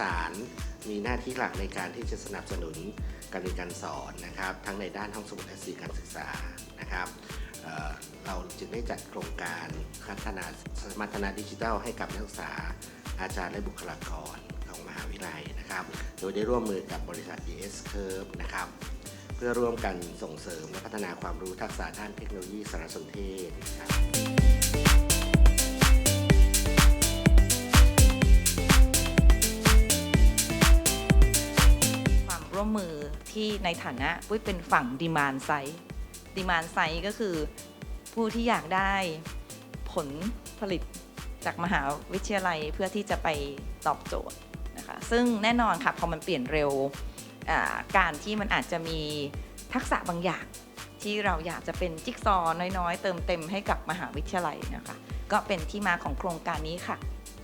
สารมีหน้าที่หลักในการที่จะสนับสนุนการเรียนการสอนนะครับ ทั้งในด้านห้องสมุดและสื่อการศึกษานะครับเเราจึงได้จัดโครงการพัฒนาสมรรถนะดิจิทัลให้กับนักศึกษาอาจารย์และบุคลากรของมหาวิทยาลัยนะครับ โดยได้ร่วมมือกับบริษัท ES Curve นะครับ เพื่อร่วมกันส่งเสริมและพัฒนาความรู้ทักษะด้านเทคโนโลยีสารสนเทศนะครับ ร่วมมือที่ในฐานะปุ้ยเป็นฝั่งดีมานไซด์ดีมานไซด์ก็คือผู้ที่อยากได้ผลผลิตจากมหาวิทยาลัยเพื่อที่จะไปตอบโจทย์นะคะซึ่งแน่นอนค่ะพอมันเปลี่ยนเร็วการที่มันอาจจะมีทักษะบางอย่างที่เราอยากจะเป็นจิ๊กซอว์น้อยๆ เติมเต็มให้กับมหาวิทยาลัยนะคะก็เป็นที่มาของโครงการนี้ค่ะ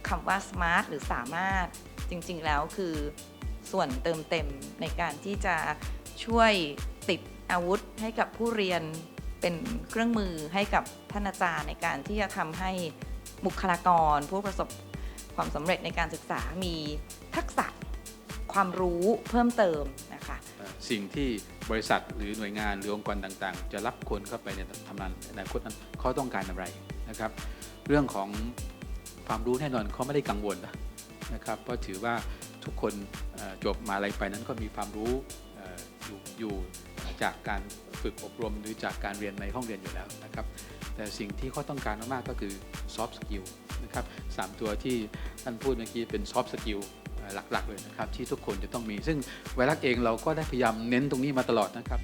คำว่า smart หรือสามารถจริงๆแล้วคือ ส่วนเติมเต็มในการที่จะช่วยติดอาวุธให้กับผู้เรียนเป็นเครื่องมือให้กับท่านอาจารย์ในการที่จะทำให้บุคลากร ผู้ประสบความสำเร็จในการศึกษามีทักษะความรู้เพิ่มเติมนะคะสิ่งที่บริษัทหรือหน่วยงานหรือองค์กรต่างๆ จะรับคนเข้าไปในทำงานในอนาคตนั้นเขาต้องการอะไรนะครับ เรื่องของความรู้แน่นอนเขาไม่ได้กังวลนะครับเพราะถือว่า ทุกคนจบมาอะไรไปนั้นก็มีความรู้อยู่อยู่จากการฝึกอบรมหรือจากการเรียนในห้องเรียนอยู่แล้วนะครับ แต่สิ่งที่เขาต้องการมากๆก็คือ soft skill นะครับสามตัวที่ท่านพูดเมื่อกี้เป็น soft skill หลักๆเลยนะครับที่ทุกคนจะต้องมี ซึ่งไวรักเองเราก็ได้พยายามเน้นตรงนี้มาตลอดนะครับ